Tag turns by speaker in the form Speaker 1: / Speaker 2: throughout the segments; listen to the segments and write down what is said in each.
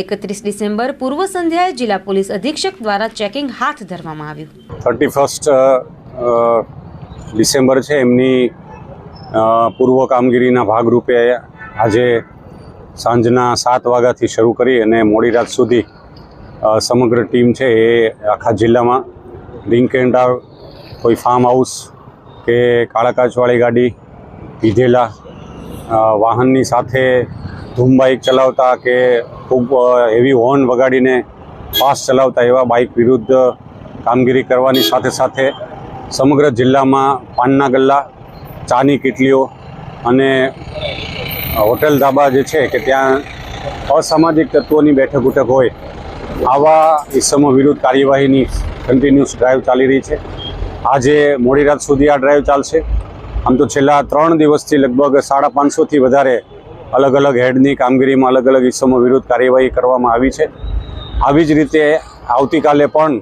Speaker 1: એકત્રીસ ડિસેમ્બર પૂર્વ સંધ્યાએ જિલ્લા પોલીસ અધિક્ષક દ્વારા ચેકિંગ હાથ ધરવામાં આવ્યું.
Speaker 2: થર્ટી ફર્સ્ટ ડિસેમ્બર છે. એમની પૂર્વ કામગીરીના ભાગરૂપે આજે સાંજના સાત વાગ્યાથી શરૂ કરી અને મોડી રાત સુધી સમગ્ર ટીમ છે એ આખા જિલ્લામાં રિંક એન્ડ કોઈ ફાર્મ હાઉસ કે કાળા કાચવાળી ગાડી પીધેલા વાહનની સાથે ધૂમ બાઇક ચલાવતા કે ખૂબ હેવી હોર્ન વગાડીને ફાસ્ટ ચલાવતા એવા બાઇક વિરુદ્ધ કામગીરી કરવાની સાથે સાથે સમગ્ર જિલ્લામાં પાનના ગલ્લા, ચાની કીટલીઓ અને હોટેલ ધાબા જે છે કે ત્યાં અસામાજિક તત્વોની બેઠક ઉઠક હોય આવા ઇસમો વિરુદ્ધ કાર્યવાહીની કન્ટિન્યુઅસ ડ્રાઈવ ચાલી રહી છે. આજે મોડી રાત સુધી આ ડ્રાઈવ ચાલશે. આમ તો છેલ્લા ત્રણ દિવસથી લગભગ સાડા પાંચસોથી વધારે અલગ અલગ હેડની કામગીરીમાં અલગ અલગ ઇસમો વિરુદ્ધ કાર્યવાહી કરવામાં આવી છે. આવી જ રીતે આવતીકાલે પણ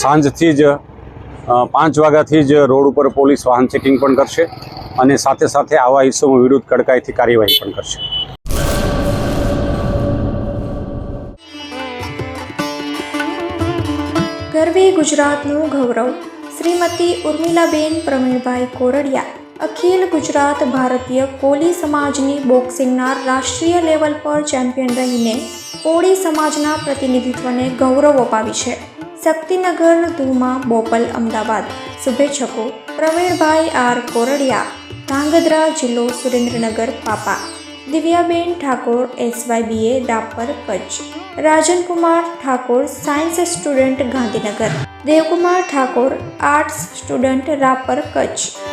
Speaker 2: સાંજથી જ પાંચ વાગ્યાથી જ રોડ ઉપર પોલીસ વાહન ચેકિંગ પણ કરશે અને સાથે સાથે આવા ઇસમો વિરુદ્ધ કડકાઈથી કાર્યવાહી પણ કરશે.
Speaker 3: ગરવી ગુજરાતનું ગૌરવ. શ્રીમતી ઉર્મિલાબેન પ્રવીણભાઈ કોરડિયા. અખિલ ગુજરાત ભારતીય કોલી સમાજની બોક્સિંગના રાષ્ટ્રીય લેવલ પર ચેમ્પિયન રહીને કોળી સમાજના પ્રતિનિધિત્વને ગૌરવ અપાવી છે. શક્તિનગર ધુમા બોપલ, અમદાવાદ. શુભેચ્છકો, પ્રવીણભાઈ આર કોરડિયા, ધાંગધ્રા જિલ્લો સુરેન્દ્રનગર, પાપા. Divyaben Thakor, SYBA, Dapar, Kutch. Rajankumar Thakor, science student Gandhinagar. Devkumar Thakor, arts student, Rapar, Kutch.